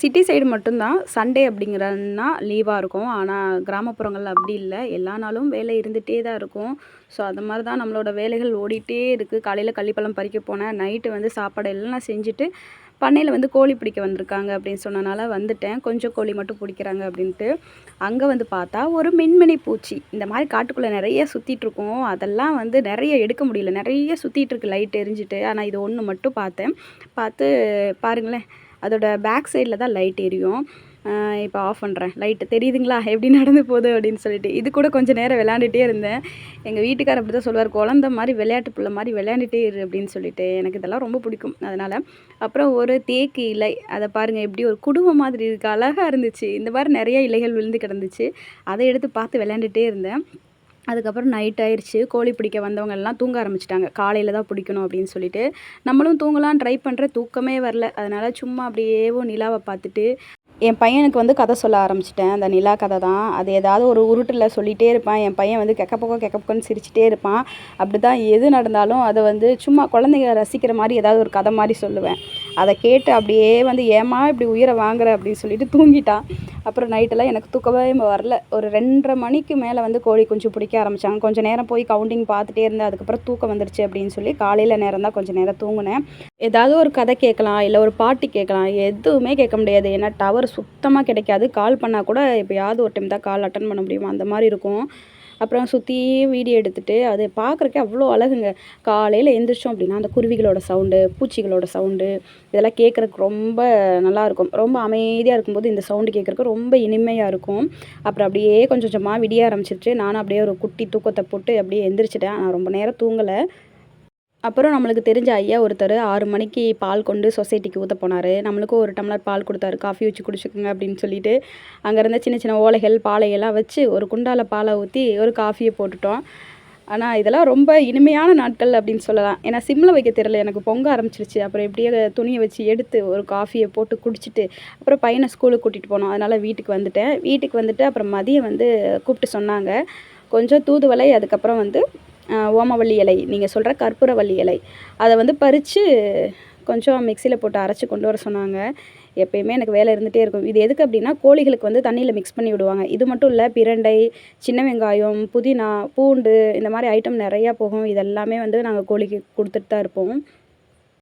City side மட்டும்தான். Sunday அப்படிங்கிறன்னா லீவாக இருக்கும். ஆனால் கிராமப்புறங்கள் அப்படி இல்லை. எல்லா நாளும் வேலை இருந்துகிட்டே தான் இருக்கும். ஸோ அது மாதிரி தான் நம்மளோட வேலைகள் ஓடிட்டே இருக்குது காலையில் கள்ளிப்பழம் பறிக்க போனேன். நைட்டு வந்து சாப்பாடு எல்லாம் செஞ்சுட்டு பண்ணையில் வந்து கோழி பிடிக்க வந்திருக்காங்க அப்படின்னு சொன்னனால வந்துட்டேன். கொஞ்சம் கோழி மட்டும் பிடிக்கிறாங்க அப்படின்ட்டு. அங்கே வந்து பார்த்தா ஒரு மின்மினி பூச்சி. இந்த மாதிரி காட்டுக்குள்ளே நிறைய சுற்றிட்டுருக்கோம் அதெல்லாம் வந்து நிறைய எடுக்க முடியல. நிறைய சுற்றிட்டுருக்கு லைட் எரிஞ்சிட்டு. ஆனால் இது ஒன்று மட்டும் பார்த்தேன். பார்த்து பாருங்களேன். அதோட பேக் சைடில் தான் லைட் எரியும். இப்போ ஆஃப் பண்ணுறேன் லைட்டு தெரியுதுங்களா? எப்படி நடந்து போகுது அப்படின்னு சொல்லிட்டு. இது கூட கொஞ்சம் நேரம் விளையாண்டுட்டே இருந்தேன். எங்கள் வீட்டுக்கார அப்படி தான் சொல்லுவார் குழந்த மாதிரி விளையாட்டு பிள்ளை மாதிரி விளையாண்டுட்டே இரு அப்படின்னு சொல்லிட்டு. எனக்கு இதெல்லாம் ரொம்ப பிடிக்கும் அதனால். அப்புறம் ஒரு தேக்கு இலை. அதை பாருங்கள் எப்படி ஒரு குடும்பம் மாதிரி இருக்குது அழகாக இருந்துச்சு. இந்த மாதிரி நிறைய இலைகள் விழுந்து கிடந்துச்சு. அதை எடுத்து பார்த்து விளையாண்டுட்டே இருந்தேன். அதுக்கப்புறம் நைட் ஆயிடுச்சு கோழி பிடிக்க வந்தவங்க எல்லாம் தூங்க ஆரம்பிச்சிட்டாங்க. காலையில் தான் பிடிக்கணும் அப்படின்னு சொல்லிட்டு. நம்மளும் தூங்கலாம் ட்ரை பண்ணுற தூக்கமே வரல. அதனால் சும்மா அப்படியேவோ நிலாவை பார்த்துட்டு என் பையனுக்கு வந்து கதை சொல்ல ஆரம்பிச்சிட்டேன். அந்த நிலா கதை தான். அது ஏதாவது ஒரு உருட்டில் சொல்லிகிட்டே இருப்பான். என் பையன் வந்து கெக்க பக்கம் கெக்க பக்கம்னு சிரிச்சிட்டே இருப்பான். அப்படி தான் எது நடந்தாலும் அதை வந்து சும்மா குழந்தைங்க ரசிக்கிற மாதிரி ஏதாவது ஒரு கதை மாதிரி சொல்லுவேன். அதை கேட்டு அப்படியே வந்து ஏமா இப்படி உயிரை வாங்குற? அப்படின்னு சொல்லிட்டு தூங்கிட்டான் அப்புறம் நைட்டெல்லாம் எனக்கு தூக்கவே வரல. ஒரு ரெண்டரை மணிக்கு மேலே வந்து கோழி குஞ்சு பிடிக்க ஆரம்பித்தாங்க கொஞ்சம் நேரம் போய் கவுண்டிங் பார்த்துட்டே இருந்தேன். அதுக்கப்புறம் தூக்கம் வந்துடுச்சு அப்படின்னு சொல்லி காலையில் நேரம் தான் கொஞ்சம் நேரம் தூங்கினேன். ஏதாவது ஒரு கதை கேட்கலாம் இல்லை ஒரு பாட்டு கேட்கலாம் எதுவுமே கேட்க முடியாது. ஏன்னா டவர் சுத்தமாக கிடைக்காது. கால் பண்ணால் கூட எப்போயாவது ஒரு டைம் தான் கால் அட்டன் பண்ண முடியுமா? அந்த மாதிரி இருக்கும். அப்புறம் சுற்றியும் வீடியோ எடுத்துகிட்டு அது பார்க்குறக்கே அவ்வளோ அழகுங்க. காலையில் எழுந்திரிச்சோம் அப்படின்னா அந்த குருவிகளோட சவுண்டு பூச்சிகளோட சவுண்டு இதெல்லாம் கேட்குறக்கு ரொம்ப நல்லாயிருக்கும். ரொம்ப அமைதியாக இருக்கும்போது இந்த சவுண்டு கேட்குறக்கு ரொம்ப இனிமையாக இருக்கும். அப்புறம் அப்படியே கொஞ்சம் கொஞ்சமாக விடிய ஆரம்பிச்சிருச்சு. நானும் அப்படியே ஒரு குட்டி தூக்கத்தை போட்டு அப்படியே எந்திரிச்சிட்டேன். நான் ரொம்ப நேரம் தூங்கலை. அப்புறம் நம்மளுக்கு தெரிஞ்ச ஐயா ஒருத்தர் ஆறு மணிக்கு பால் கொண்டு சொசைட்டிக்கு ஊற்ற போனார். நம்மளுக்கும் ஒரு டம்ளர் பால் கொடுத்தாரு. காஃபி வச்சு குடிச்சுக்கோங்க அப்படின்னு சொல்லிட்டு அங்கே இருந்த சின்ன சின்ன ஓலைகள் பாலையெல்லாம் வச்சு ஒரு குண்டால பாலை ஊற்றி ஒரு காஃபியை போட்டுட்டோம். ஆனால் இதெல்லாம் ரொம்ப இனிமையான நாட்கள் அப்படின்னு சொல்லலாம். ஏன்னா சிம்மில் வைக்க தெரியல. எனக்கு பொங்க ஆரம்பிச்சிருச்சு. அப்புறம் எப்படியே துணியை வச்சு எடுத்து ஒரு காஃபியை போட்டு குடிச்சிட்டு அப்புறம் பையனை ஸ்கூலுக்கு கூட்டிகிட்டு போனோம். அதனால் வீட்டுக்கு வந்துட்டேன். வீட்டுக்கு வந்துட்டு அப்புறம் மதியம் வந்து கூப்பிட்டு சொன்னாங்க. கொஞ்சம் தூதுவலை அதுக்கப்புறம் வந்து ஓமவள்ளி இலை நீங்கள் சொல்கிற கற்பூரவள்ளி இலை அதை வந்து பறித்து கொஞ்சம் மிக்சியில் போட்டு அரைச்சி கொண்டு வர சொன்னாங்க. எப்பயுமே எனக்கு வேலை இருந்துகிட்டே இருக்கும். இது எதுக்கு அப்படின்னா கோழிகளுக்கு வந்து தண்ணியில் மிக்ஸ் பண்ணி விடுவாங்க. இது மட்டும் இல்லை பிரண்டை சின்ன வெங்காயம் புதினா பூண்டு இந்த மாதிரி ஐட்டம் நிறையா போகும். இதெல்லாமே வந்து நாங்கள் கோழிக்கு கொடுத்துட்டு தான் இருப்போம்.